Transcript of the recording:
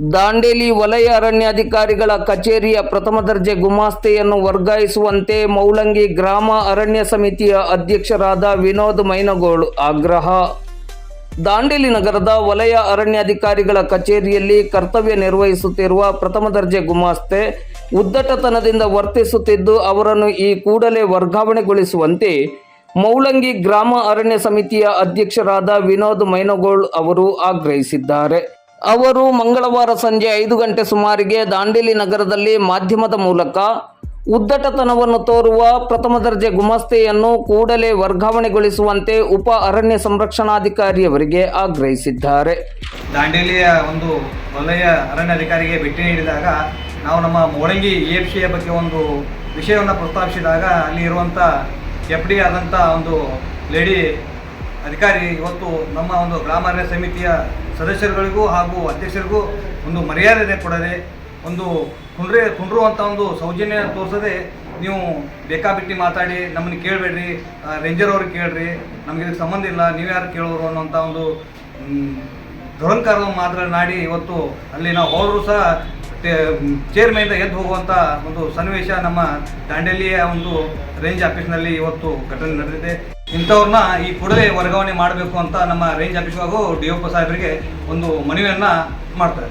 ದಾಂಡೇಲಿ ವಲಯ ಅರಣ್ಯಾಧಿಕಾರಿಗಳ ಕಚೇರಿಯ ಪ್ರಥಮ ದರ್ಜೆ ಗುಮಾಸ್ತೆಯನ್ನು ವರ್ಗಾಯಿಸುವಂತೆ ಮೌಲಂಗಿ ಗ್ರಾಮ ಅರಣ್ಯ ಸಮಿತಿಯ ಅಧ್ಯಕ್ಷರಾದ ವಿನೋದ್ ಮೈನಗೋಳ್ ಆಗ್ರಹ. ದಾಂಡೇಲಿ ನಗರದ ವಲಯ ಅರಣ್ಯಾಧಿಕಾರಿಗಳ ಕಚೇರಿಯಲ್ಲಿ ಕರ್ತವ್ಯ ನಿರ್ವಹಿಸುತ್ತಿರುವ ಪ್ರಥಮ ದರ್ಜೆ ಗುಮಾಸ್ತೆ ಉದ್ದಟತನದಿಂದ ವರ್ತಿಸುತ್ತಿದ್ದು, ಅವರನ್ನು ಈ ಕೂಡಲೇ ವರ್ಗಾವಣೆಗೊಳಿಸುವಂತೆ ಮೌಲಂಗಿ ಗ್ರಾಮ ಅರಣ್ಯ ಸಮಿತಿಯ ಅಧ್ಯಕ್ಷರಾದ ವಿನೋದ್ ಮೈನಗೋಳ್ ಅವರು ಆಗ್ರಹಿಸಿದ್ದಾರೆ. ಅವರು ಮಂಗಳವಾರ ಸಂಜೆ ಐದು ಗಂಟೆ ಸುಮಾರಿಗೆ ದಾಂಡೇಲಿ ನಗರದಲ್ಲಿ ಮಾಧ್ಯಮದ ಮೂಲಕ ಉದ್ದಟತನವನ್ನು ತೋರುವ ಪ್ರಥಮ ದರ್ಜೆ ಗುಮಾಸ್ತೆಯನ್ನು ಕೂಡಲೇ ವರ್ಗಾವಣೆಗೊಳಿಸುವಂತೆ ಉಪ ಅರಣ್ಯ ಸಂರಕ್ಷಣಾಧಿಕಾರಿಯವರಿಗೆ ಆಗ್ರಹಿಸಿದ್ದಾರೆ. ದಾಂಡೇಲಿಯ ಒಂದು ವಲಯ ಅರಣ್ಯಾಧಿಕಾರಿಗೆ ಭೇಟಿ ನೀಡಿದಾಗ ನಾವು ನಮ್ಮ ಮೋಳಂಗಿ ಎ ಬಗ್ಗೆ ಒಂದು ವಿಷಯವನ್ನು ಪ್ರಸ್ತಾಪಿಸಿದಾಗ ಅಲ್ಲಿ ಇರುವಂಥ ಎಫ್ ಡಿ ಆದಂಥ ಒಂದು ಲೇಡಿ ಅಧಿಕಾರಿ ಇವತ್ತು ನಮ್ಮ ಒಂದು ಗ್ರಾಮಾರ್ಯ ಸಮಿತಿಯ ಸದಸ್ಯರುಗಳಿಗೂ ಹಾಗೂ ಅಧ್ಯಕ್ಷರಿಗೂ ಒಂದು ಮರ್ಯಾದೆ ಕೊಡದೆ ಒಂದು ಕುಂಡ್ರೆ ಕುಂಡ್ರುವಂಥ ಒಂದು ಸೌಜನ್ಯ ತೋರಿಸದೆ ನೀವು ಬೇಕಾಬಿಟ್ಟಿ ಮಾತಾಡಿ, ನಮ್ಮನ್ನು ಕೇಳಬೇಡ್ರಿ ರೇಂಜರ್ ಅವ್ರಿಗೆ ಕೇಳ್ರಿ, ನಮಗೆ ಇದಕ್ಕೆ ಸಂಬಂಧ ಇಲ್ಲ, ನೀವು ಯಾರು ಕೇಳೋರು ಅನ್ನೋಂಥ ಒಂದು ದುರಂಕಾರ ಮಾತ್ರ ನಾಡಿ ಇವತ್ತು ಅಲ್ಲಿ ನಾವು ಹೋದರೂ ಸಹ ಚೇರ್ ಮೇಲಿಂದ ಎದ್ದು ಹೋಗುವಂಥ ಒಂದು ಸನ್ನಿವೇಶ ನಮ್ಮ ದಾಂಡೇಲಿಯ ಒಂದು ರೇಂಜ್ ಆಫೀಸ್ನಲ್ಲಿ ಇವತ್ತು ಘಟನೆ ನಡೆದಿದೆ. ಇಂಥವ್ರನ್ನ ಈ ಕೂಡಲೇ ವರ್ಗಾವಣೆ ಮಾಡಬೇಕು ಅಂತ ನಮ್ಮ ರೇಂಜ್ ಆಫೀಸ್ ಹಾಗೂ ಡಿ ಸಾಹೇಬರಿಗೆ ಒಂದು ಮನವಿಯನ್ನು ಮಾಡ್ತಾರೆ.